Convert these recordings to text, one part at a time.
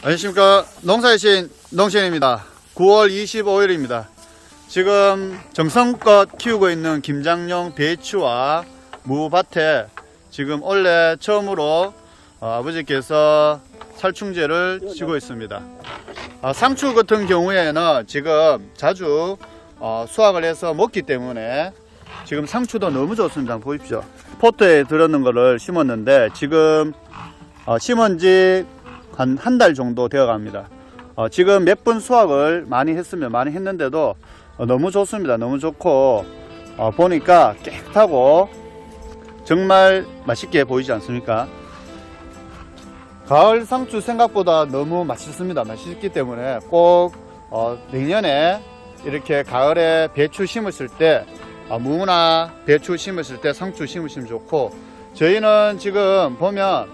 안녕하십니까. 농사의 신 농신입니다. 9월 25일입니다. 지금 정성껏 키우고 있는 김장용 배추와 무밭에 지금 올해 처음으로 어, 아버지께서 살충제를 치고 있습니다. 아, 상추 같은 경우에는 지금 자주 어, 수확을 해서 먹기 때문에 지금 상추도 너무 좋습니다. 보십시오. 포트에 들었는 거를 심었는데 지금 어, 심은 지 한 한 달 정도 되어 갑니다. 어, 지금 몇 분 수확을 많이 했으면 많이 했는데도 어, 너무 좋습니다. 너무 좋고 어, 보니까 깨끗하고 정말 맛있게 보이지 않습니까? 가을 상추 생각보다 너무 맛있습니다. 맛있기 때문에 꼭 어, 내년에 이렇게 가을에 배추 심으실 때 어, 무나 배추 심으실 때 상추 심으시면 좋고 저희는 지금 보면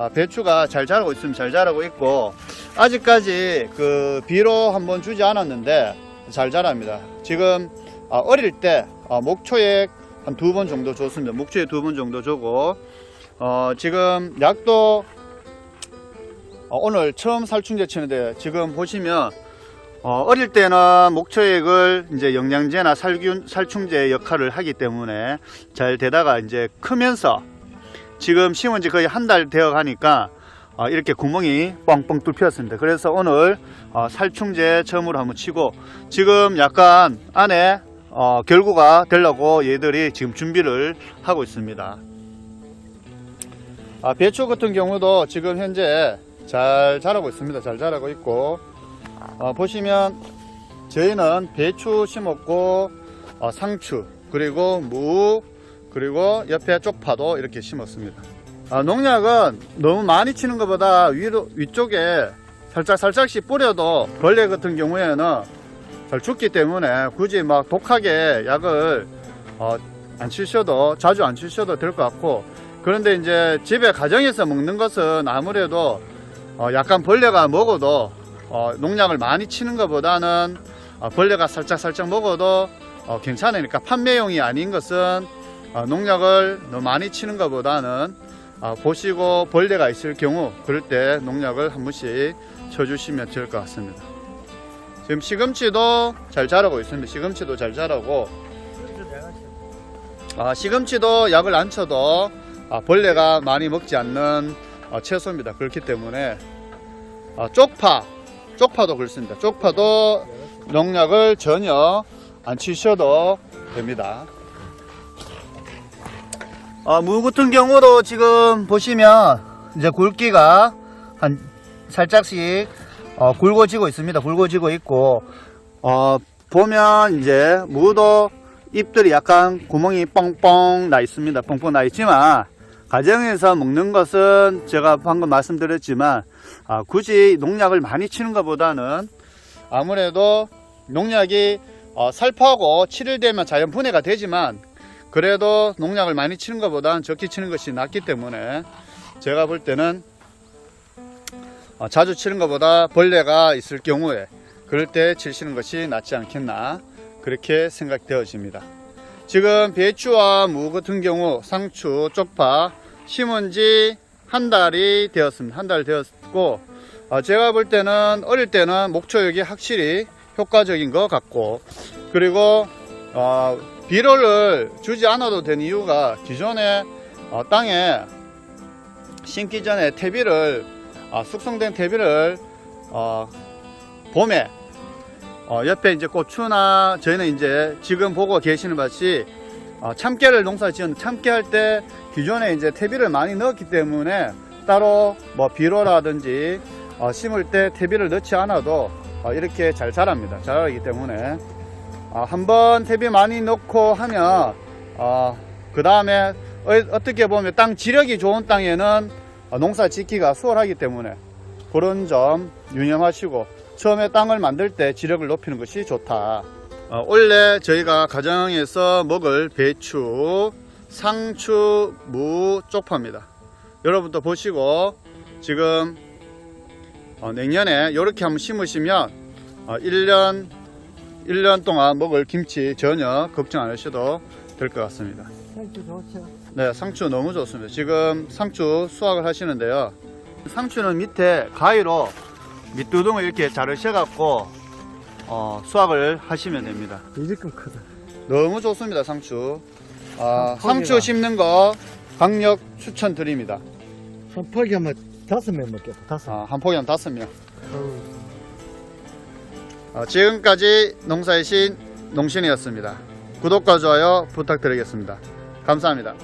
아, 배추가 잘 자라고 있으면 잘 자라고 있고 아직까지 그 비로 한번 주지 않았는데 잘 자랍니다. 지금 아, 어릴 때 아, 목초액 한 두 번 정도 줬습니다. 목초액 두 번 정도 주고 어, 지금 약도 어, 오늘 처음 살충제 치는데 지금 보시면 어, 어릴 때는 목초액을 이제 영양제나 살균 살충제 역할을 하기 때문에 잘 되다가 이제 크면서 지금 심은 지 거의 한 달 되어 가니까 어, 이렇게 구멍이 뻥뻥 뚫혔습니다. 그래서 오늘 어, 살충제 처음으로 한번 치고 지금 약간 안에 어, 결구가 되려고 얘들이 지금 준비를 하고 있습니다. 아, 배추 같은 경우도 지금 현재 잘 자라고 있습니다. 잘 자라고 있고 어, 보시면 저희는 배추 심었고 어, 상추 그리고 무 그리고 옆에 쪽파도 이렇게 심었습니다. 아, 농약은 너무 많이 치는 것보다 위로, 위쪽에 살짝 살짝씩 뿌려도 벌레 같은 경우에는 잘 죽기 때문에 굳이 막 독하게 약을 어, 안 치셔도 자주 안 치셔도 될 것 같고 그런데 이제 집에 가정에서 먹는 것은 아무래도 어, 약간 벌레가 먹어도 어, 농약을 많이 치는 것보다는 어, 벌레가 살짝 살짝 먹어도 어, 괜찮으니까 판매용이 아닌 것은 어, 농약을 너무 많이 치는 것보다는 어, 보시고 벌레가 있을 경우 그럴 때 농약을 한 번씩 쳐주시면 될 것 같습니다. 지금 시금치도 잘 자라고 있습니다. 시금치도 잘 자라고 아, 시금치도 약을 안 쳐도 아, 벌레가 많이 먹지 않는 어, 채소입니다. 그렇기 때문에 아, 쪽파, 쪽파도 그렇습니다. 쪽파도 농약을 전혀 안 치셔도 됩니다. 어, 무 같은 경우도 지금 보시면 이제 굵기가 한 살짝씩 어, 굵어지고 있습니다. 굵어지고 있고 어, 보면 이제 무도 잎들이 약간 구멍이 뻥뻥 나 있습니다. 뻥뻥 나 있지만 가정에서 먹는 것은 제가 방금 말씀드렸지만 아, 굳이 농약을 많이 치는 것보다는 아무래도 농약이 어, 살포하고 7일 되면 자연 분해가 되지만 그래도 농약을 많이 치는 것보다는 적게 치는 것이 낫기 때문에 제가 볼 때는 어, 자주 치는 것보다 벌레가 있을 경우에 그럴 때 치시는 것이 낫지 않겠나 그렇게 생각되어집니다. 지금 배추와 무 같은 경우 상추, 쪽파 심은 지 한 달이 되었습니다. 한 달 되었고 어, 제가 볼 때는 어릴 때는 목초육이 확실히 효과적인 것 같고 그리고 어, 비료를 주지 않아도 되는 이유가 기존에 어, 땅에 심기 전에 퇴비를 어, 숙성된 퇴비를 어, 봄에 어, 옆에 이제 고추나 저희는 이제 지금 보고 계시는 것이 어, 참깨를 농사 지은 참깨 할 때 기존에 이제 퇴비를 많이 넣었기 때문에 따로 뭐 비료라든지 어, 심을 때 퇴비를 넣지 않아도 어, 이렇게 잘 자랍니다. 자라기 때문에 어, 한번 퇴비 많이 넣고 하면 어, 그 다음에 어, 떻게 보면 땅 지력이 좋은 땅에는 어, 농사 짓기가 수월하기 때문에 그런 점 유념하시고 처음에 땅을 만들 때 지력을 높이는 것이 좋다. 어, 원래 저희가 가정에서 먹을 배추, 상추, 무, 쪽파입니다. 여러분도 보시고 지금 어, 내년에 이렇게 한번 심으시면 어, 1년 1년 동안 먹을 김치 전혀 걱정 안 하셔도 될 것 같습니다. 상추 좋죠. 네, 상추 너무 좋습니다. 지금 상추 수확을 하시는데요. 상추는 밑에 가위로 밑두둥을 이렇게 자르셔갖고 어, 수확을 하시면 됩니다. 이만큼 크다. 너무 좋습니다, 상추. 아, 아, 상추. 심는 거 강력 추천드립니다. 한 포기 하면 다섯 명 먹겠다. 다섯. 아, 한 포기 한 다섯 명. 어우. 어, 지금까지 농사의 신 농신이었습니다. 구독과 좋아요 부탁드리겠습니다. 감사합니다.